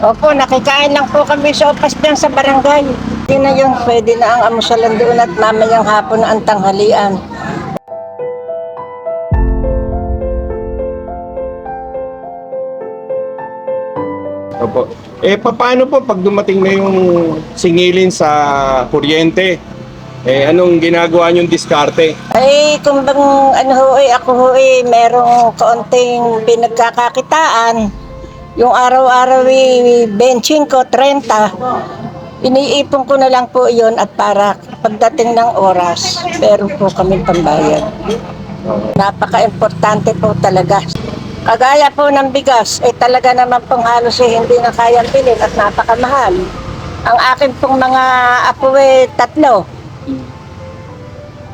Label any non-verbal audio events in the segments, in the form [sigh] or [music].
Opo, nakikain lang po kami sa opas dyan sa barangay. Hindi na yun, pwede na ang amusalan doon at mamayang hapon ang tanghalian. Opo. Eh, paano po pag dumating na yung singilin sa kuryente? Eh, anong ginagawa niyong diskarte? Ay, kung bang ano ho eh, ako ho eh, merong kaunting pinagkakakitaan. Yung araw-araw eh, benching ko, 30. Iniipon ko na lang po yun at para pagdating ng oras, meron po kami pambayad. Napaka-importante po talaga. Kagaya po ng bigas, eh talaga naman pong halos eh, hindi na kayang bilhin at napakamahal. Ang akin pong mga apo eh, tatlo.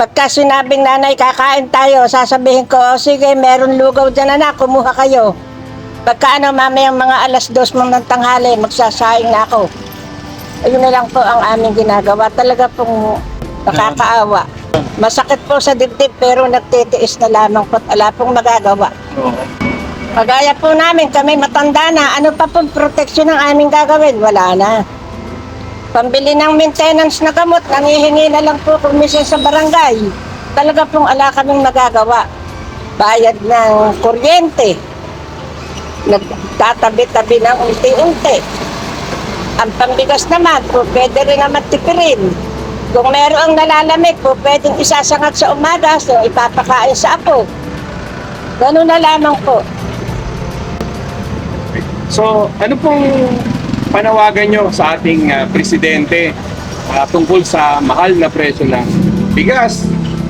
Pagka sinabing nanay, kakain tayo, sasabihin ko, "O, sige, meron lugaw dyan anak, kumuha kayo. Pagka ano, mamayang mga alas dos mo ng tanghali, magsasaing na ako. Ayun na lang po ang aming ginagawa. Talaga pong nakakaawa. Masakit po sa dibdib pero nagtitiis na lamang po at ala pong magagawa. Pagaya po namin, kami matanda na, ano pa pong proteksyon ang aming gagawin? Wala na. Pambili ng maintenance na gamot, nangihingi na lang po kung minsan sa barangay. Talaga pong ala kaming magagawa. Bayad ng kuryente. Nagtatabi-tabi ng unti-unti. Ang pambigas naman, po pwede rin naman tipirin. Kung merong nalalamig, po pwedeng isasangat sa umaga, so ipapakain sa apo. Ganun na lamang po. So, ano pong panawagan nyo sa ating ah, presidente ah, tungkol sa mahal na presyo ng bigas,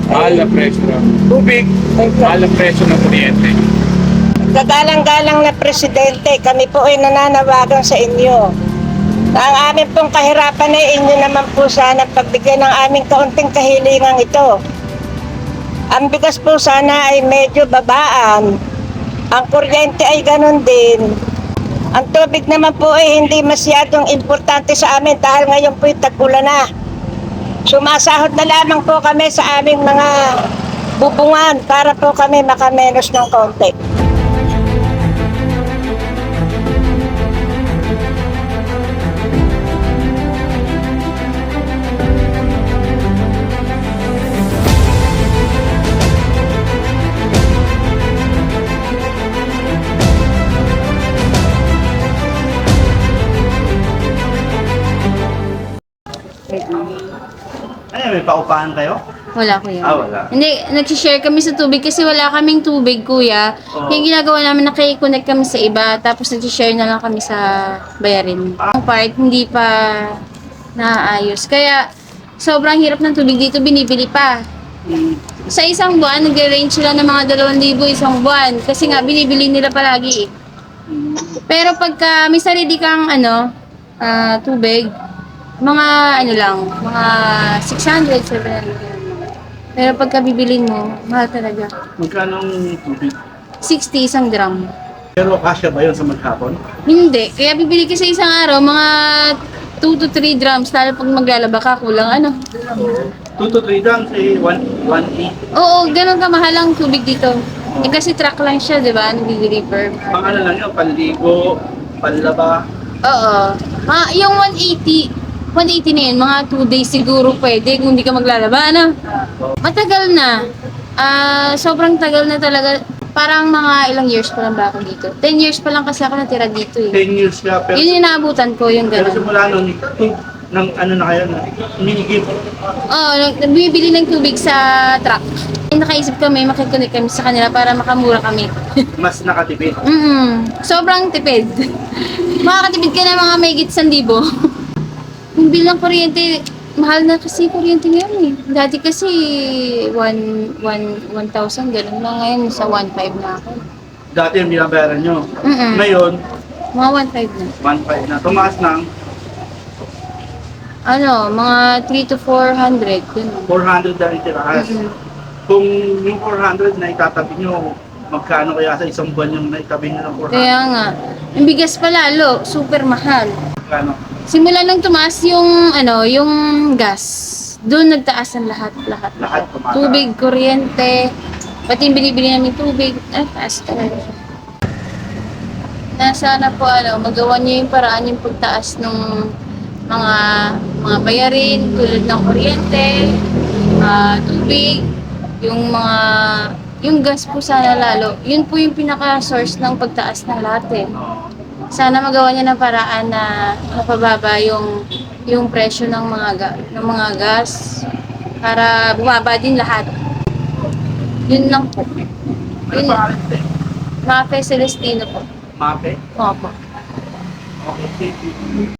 mahal na presyo ng tubig, mahal na presyo ng kuryente? Gagalang-galang na presidente, kami po ay nananawagan sa inyo. Ang amin pong kahirapan ay inyo naman po sana pagbigyan ng aming kaunting kahilingan ito. Ang bigas po sana ay medyo babaan. Ang kuryente ay ganun din. Ang tubig naman po ay hindi masyadong importante sa amin dahil ngayon po yung tag-ulan na. Sumasahod na lamang po kami sa aming mga bubungan para po kami makamenos ng konti. Ano, may paupahan kayo? Wala kuya. Ah, wala. Hindi, nagsishare kami sa tubig kasi wala kaming tubig kuya. Oo. Yung ginagawa namin, nakikonnect kami sa iba, tapos nagsishare na lang kami sa bayarin. Ah. Ang part, hindi pa naayos. Kaya, sobrang hirap ng tubig dito, binibili pa. Hmm. Sa isang buwan, nag-range sila ng mga 2,000 isang buwan. Kasi nga, binibili nila palagi eh. Pero pagka may sarili kang ano, ah, tubig, mga ano lang, mga 600, 700. Pero pagka bibilin mo, mahal talaga. Magkano ang tubig? 60 isang drum. Pero kasya ba yun sa maghapon? Hindi. Kaya bibili ka sa isang araw, mga 2 to 3 drums. Lalo pag maglalaba ka, kulang ano. 2 to 3 drums, eh, 1 Oo, ganun ka mahal ang tubig dito. Eh, kasi truck lang siya, di ba? Nag-deliver. Pang ano lang yun, panligo, panlaba. Oo. Mga, yung 180, 180 na yun, mga 2 days siguro pwede kung hindi ka maglalaba, ano? Matagal na. Ah, sobrang tagal na talaga. Parang mga ilang years pa lang ba ako dito? 10 years pa lang kasi ako natira dito eh. 10 years ka, pero, Yun yung naabutan ko, yung pero gano'n. simula nun, tu- ng ano na kayo, na, minigip. Oo, nag- bumibili ng tubig sa truck. Eh, nakaisip kami, makikonnect kami sa kanila para makamura kami. [laughs] Mas nakatipid. Mm Sobrang tipid. [laughs] Makakatipid ka na mga may git sandibo. [laughs] Yung bill ng kuryente, mahal na kasi kuryente ngayon eh. Dati kasi 1, 1, 1,000, ganun lang ngayon. Sa 1,500 na ako. Dati yung binabayaran nyo. Mm Ngayon, Mga 1,500 na. 1.5 na. Tumaas ng Ano, mga 3 to 400. Ganun. 400 na itiraas. Mm-mm. Kung yung 400 na itatabi nyo, magkano kaya sa isang buwan yung naitabi nyo ng 400? Kaya nga, yung bigas pa lalo, super mahal. Magkano? Simula nang tumaas yung ano, yung gas. Doon nagtaas ang lahat, lahat, Lahat tumataas. Tubig, kuryente, pati yung binibili namin tubig, ah, taas talaga. Nas sana po ano, magawa niyo yung paraan yung pagtaas ng mga mga bayarin tulad ng kuryente, ah, tubig, yung mga yung gas po sana lalo. Yun po yung pinaka-source ng pagtaas ng lahat eh. Sana magawa niya ng paraan na mapababa yung yung presyo ng mga ga, ng mga gas para bumaba din lahat. Yun lang po. Ano Yun? Mafe Celestino po. Mape? Opo. Okay, thank you.